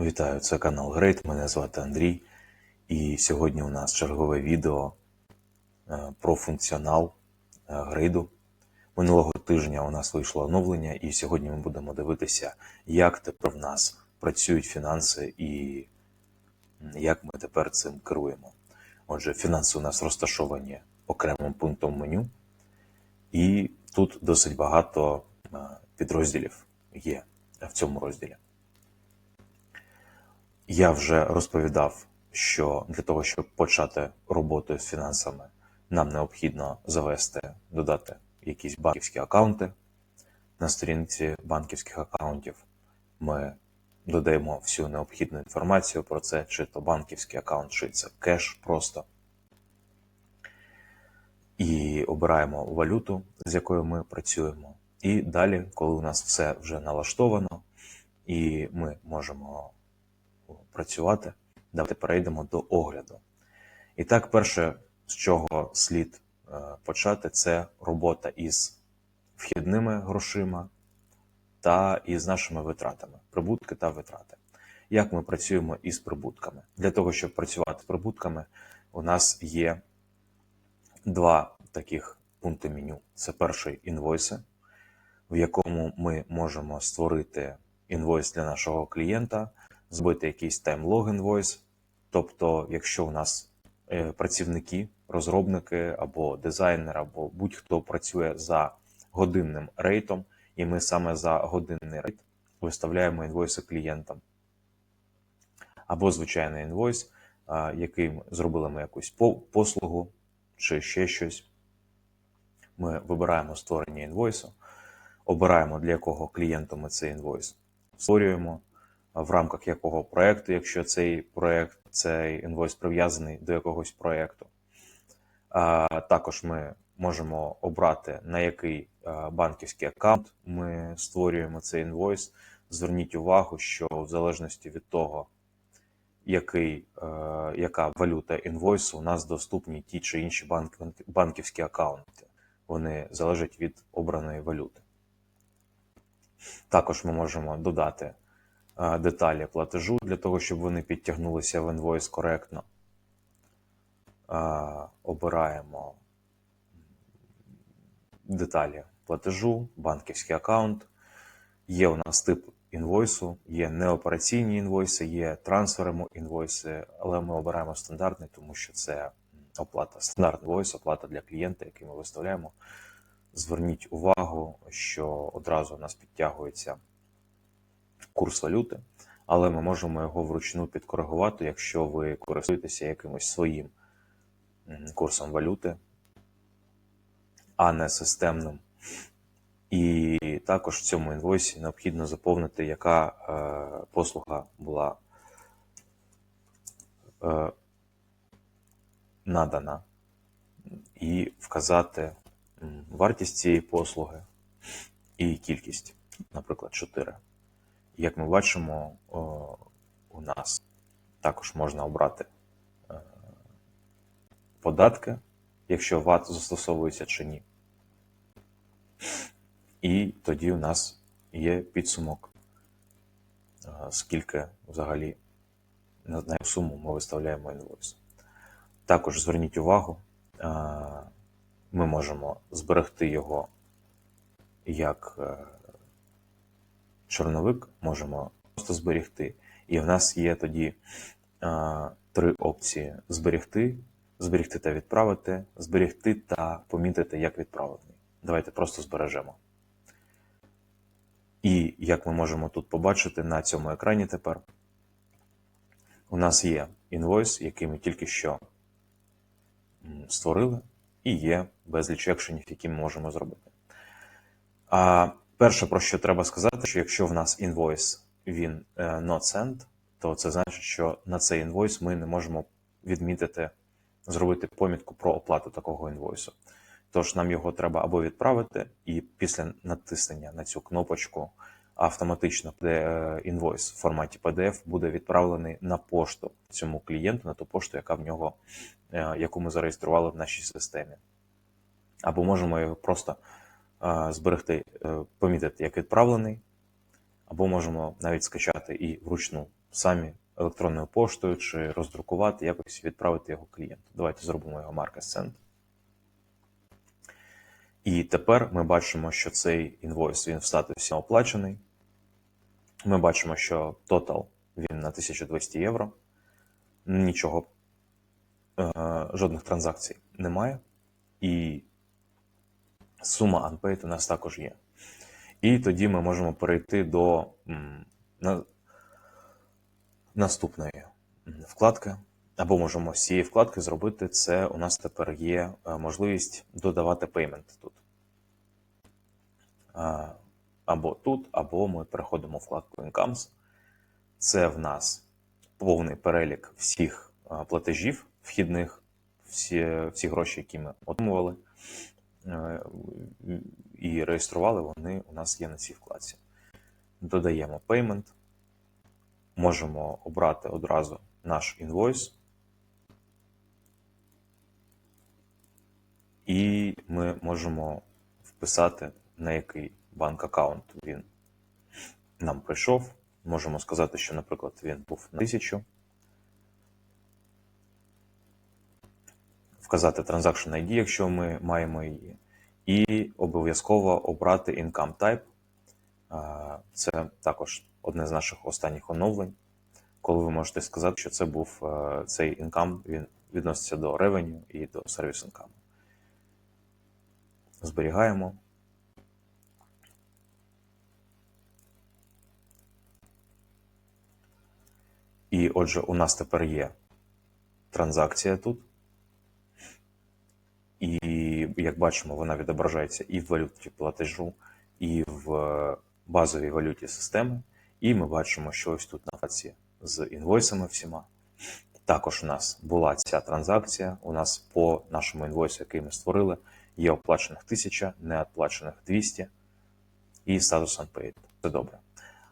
Вітаю, це канал Грейт. Мене звати Андрій. І сьогодні у нас чергове відео е, про функціонал е, грейду. Минулого тижня у нас вийшло оновлення, і сьогодні ми будемо дивитися, як тепер в нас працюють фінанси і як ми тепер цим керуємо. Отже, фінанси у нас розташовані окремим пунктом меню, і тут досить багато е, підрозділів є в цьому розділі. Я вже розповідав, що для того, щоб почати роботу з фінансами, нам необхідно завести, додати якісь банківські акаунти. На сторінці банківських акаунтів ми додаємо всю необхідну інформацію про це, чи то банківський акаунт, чи це кеш просто. І обираємо валюту, з якою ми працюємо. І далі, коли у нас все вже налаштовано, і ми можемо працювати, давайте перейдемо до огляду. І так, перше, з чого слід е, почати, це робота із вхідними грошима та із нашими витратами, прибутки та витрати. Як ми працюємо із прибутками? Для того, щоб працювати з прибутками, у нас є два таких пункти меню. Це перший інвойси, в якому ми можемо створити інвойс для нашого клієнта, зробити якийсь таймлог інвойс. Тобто, якщо у нас е, працівники, розробники або дизайнер, або будь-хто працює за годинним рейтом, і ми саме за годинний рейт виставляємо інвойси клієнтам. Або звичайний інвойс, який зробили ми якусь послугу чи ще щось. Ми вибираємо створення інвойсу, обираємо для якого клієнту ми цей інвойс створюємо, в рамках якого проєкту, якщо цей проєкт, цей інвойс прив'язаний до якогось проєкту. Також ми можемо обрати, на який банківський аккаунт ми створюємо цей інвойс. Зверніть увагу, що в залежності від того, який, яка валюта інвойсу, у нас доступні ті чи інші банк, банківські аккаунти. Вони залежать від обраної валюти. Також ми можемо додати деталі платежу для того, щоб вони підтягнулися в інвойс коректно. Обираємо деталі платежу, банківський аккаунт. Є у нас тип інвойсу, є неопераційні інвойси, є трансфери інвойси, але ми обираємо стандартний, тому що це оплата, стандартний інвойс, оплата для клієнта, який ми виставляємо. Зверніть увагу, що одразу у нас підтягується курс валюти, але ми можемо його вручну підкоригувати, якщо ви користуєтеся якимось своїм курсом валюти, а не системним. І також в цьому інвойсі необхідно заповнити, яка е, послуга була е, надана, і вказати вартість цієї послуги і кількість, наприклад, 4. Як ми бачимо, у нас також можна обрати е, податки, якщо ВАТ застосовується чи ні. І тоді у нас є підсумок, е, скільки взагалі на яку суму ми виставляємо інвойс. Також зверніть увагу, е, ми можемо зберегти його як чорновик можемо просто зберегти. І в нас є тоді а, три опції: зберегти, зберегти та відправити, зберегти та помітити, як відправлений. Давайте просто збережемо. І як ми можемо тут побачити на цьому екрані тепер, у нас є інвойс, який ми тільки що створили, і є безліч екшенів, які ми можемо зробити. А Перше, про що треба сказати, що якщо в нас інвойс він е, not sent, то це значить, що на цей інвойс ми не можемо відмітити, зробити помітку про оплату такого інвойсу. Тож нам його треба або відправити, і після натиснення на цю кнопочку автоматично е, інвойс в форматі PDF буде відправлений на пошту цьому клієнту, на ту пошту, яка в нього, е, яку ми зареєстрували в нашій системі. Або можемо його просто зберегти, е, помітити як відправлений, або можемо навіть скачати і вручну самі електронною поштою чи роздрукувати, якось відправити його клієнту. Давайте зробимо його Market Send. І тепер ми бачимо, що цей інвойс він в статусі оплачений. Ми бачимо, що тотал він на 1200 євро. Нічого, е, жодних транзакцій немає. І сума unpaid у нас також є. І тоді ми можемо перейти до на, наступної вкладки. Або можемо з цієї вкладки зробити це. У нас тепер є е, можливість додавати payment тут. Або тут, або ми переходимо в вкладку Incomes. Це в нас повний перелік всіх е, платежів вхідних, всі, всі гроші, які ми отримували і реєстрували, вони у нас є на цій вкладці. Додаємо Payment. Можемо обрати одразу наш інвойс. І ми можемо вписати, на який банк аккаунт він нам прийшов. Можемо сказати, що, наприклад, він був на 1000. Вказати Transaction ID, якщо ми маємо її. І обов'язково обрати Income Type. Це також одне з наших останніх оновлень, коли ви можете сказати, що це був е, цей income, він відноситься до revenue і до Service Income. Зберігаємо. І отже, у нас тепер є транзакція тут. І, як бачимо, вона відображається і в валюті платежу, і в базовій валюті системи. І ми бачимо, що ось тут на фаці з інвойсами всіма. Також у нас була ця транзакція. У нас по нашому інвойсу, який ми створили, є оплачених 1000, не оплачених 200 і статус unpaid. Це добре.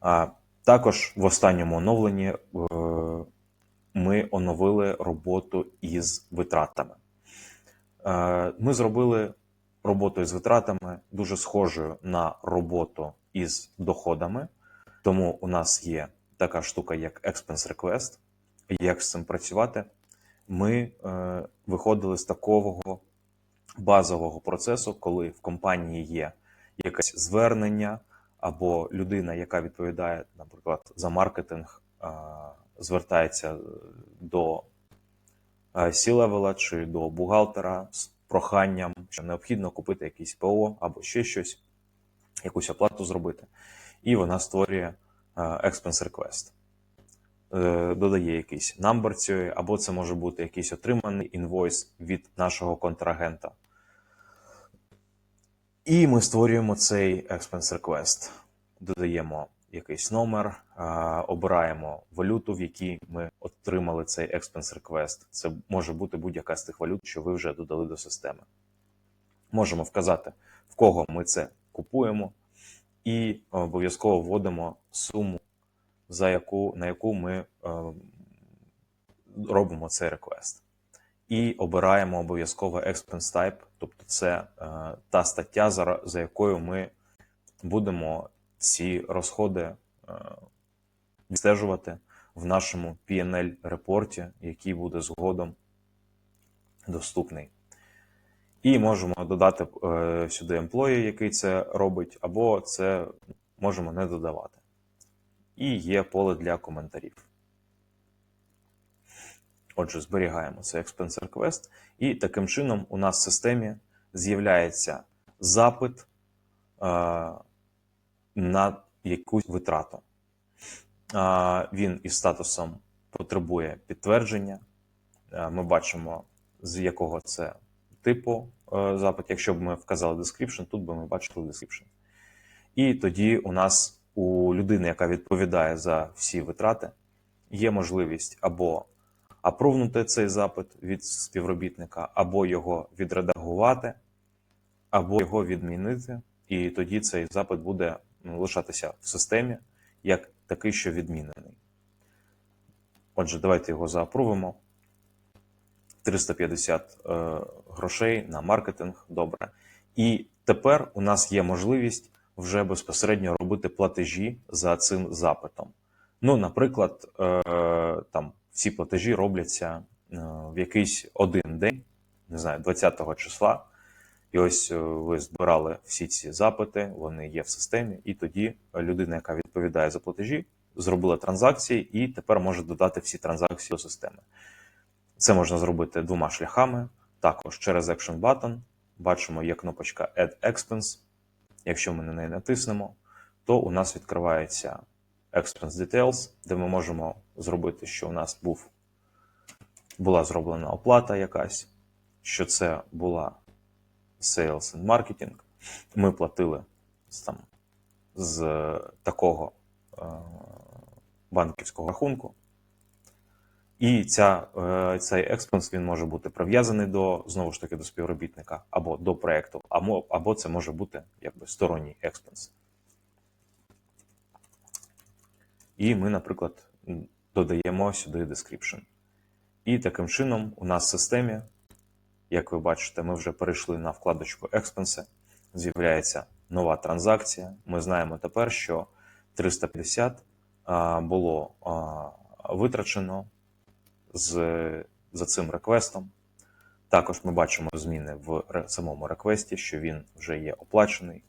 А також в останньому оновленні е, ми оновили роботу із витратами. Е, Ми зробили роботу із витратами дуже схожою на роботу із доходами, тому у нас є така штука, як Expense Request. Як з цим працювати? Ми е, виходили з такого базового процесу, коли в компанії є якесь звернення, або людина, яка відповідає, наприклад, за маркетинг, е, звертається до сі-левела чи до бухгалтера з проханням, що необхідно купити якийсь ПО або ще щось, якусь оплату зробити. І вона створює е, expense request. Е, Додає якийсь number цієї, або це може бути якийсь отриманий інвойс від нашого контрагента. І ми створюємо цей expense request. Додаємо якийсь номер, обираємо валюту, в якій ми отримали цей expense request. Це може бути будь-яка з тих валют, що ви вже додали до системи. Можемо вказати, в кого ми це купуємо, і обов'язково вводимо суму, за яку, на яку ми робимо цей реквест. І обираємо обов'язково expense type, тобто це та стаття, за, за якою ми будемо ці розходи е, відстежувати в нашому PNL репорті, який буде згодом доступний. І можемо додати е, сюди employee, який це робить, або це можемо не додавати. І є поле для коментарів. Отже, зберігаємо цей Expense Request, і таким чином у нас в системі з'являється запит. Е, на якусь витрату. Він із статусом потребує підтвердження. Ми бачимо, з якого це типу е, запит. Якщо б ми вказали description, тут би ми бачили description. І тоді у нас у людини, яка відповідає за всі витрати, є можливість або апрувнути цей запит від співробітника, або його відредагувати, або його відмінити. І тоді цей запит буде лишатися в системі як такий, що відмінений. Отже, давайте його заапрувимо. 350 е, грошей на маркетинг. Добре. І тепер у нас є можливість вже безпосередньо робити платежі за цим запитом. Ну, наприклад, е, там всі платежі робляться е, в якийсь один день, не знаю, 20 числа. І ось е, ви збирали всі ці запити, вони є в системі, і тоді людина, яка відповідає за платежі, зробила транзакції і тепер може додати всі транзакції до системи. Це можна зробити двома шляхами. Також через Action Button. Бачимо, є кнопочка Add Expense. Якщо ми на неї натиснемо, то у нас відкривається Expense Details, де ми можемо зробити, що у нас був, була зроблена оплата якась, що це була Sales and Marketing. Ми платили там, з такого е, банківського рахунку. І ця, е, цей експенс він може бути прив'язаний до знову ж таки до співробітника або до проекту, або, або це може бути якби сторонній експенс. І ми, наприклад, додаємо сюди description. І таким чином у нас в системі, як ви бачите, ми вже перейшли на вкладочку Expense, з'являється нова транзакція. Ми знаємо тепер, що 350 а, було витрачено з, за цим реквестом. Також ми бачимо зміни в самому реквесті, що він вже є оплачений,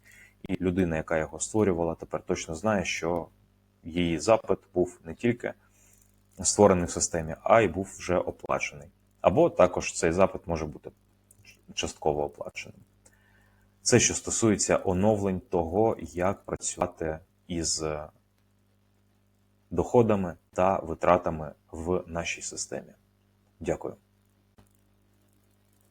і людина, яка його створювала, тепер точно знає, що її запит був не тільки створений в системі, а й був вже оплачений. Або також цей запит може бути частково оплаченим. Це що стосується оновлень того, як працювати із доходами та витратами в нашій системі. Дякую.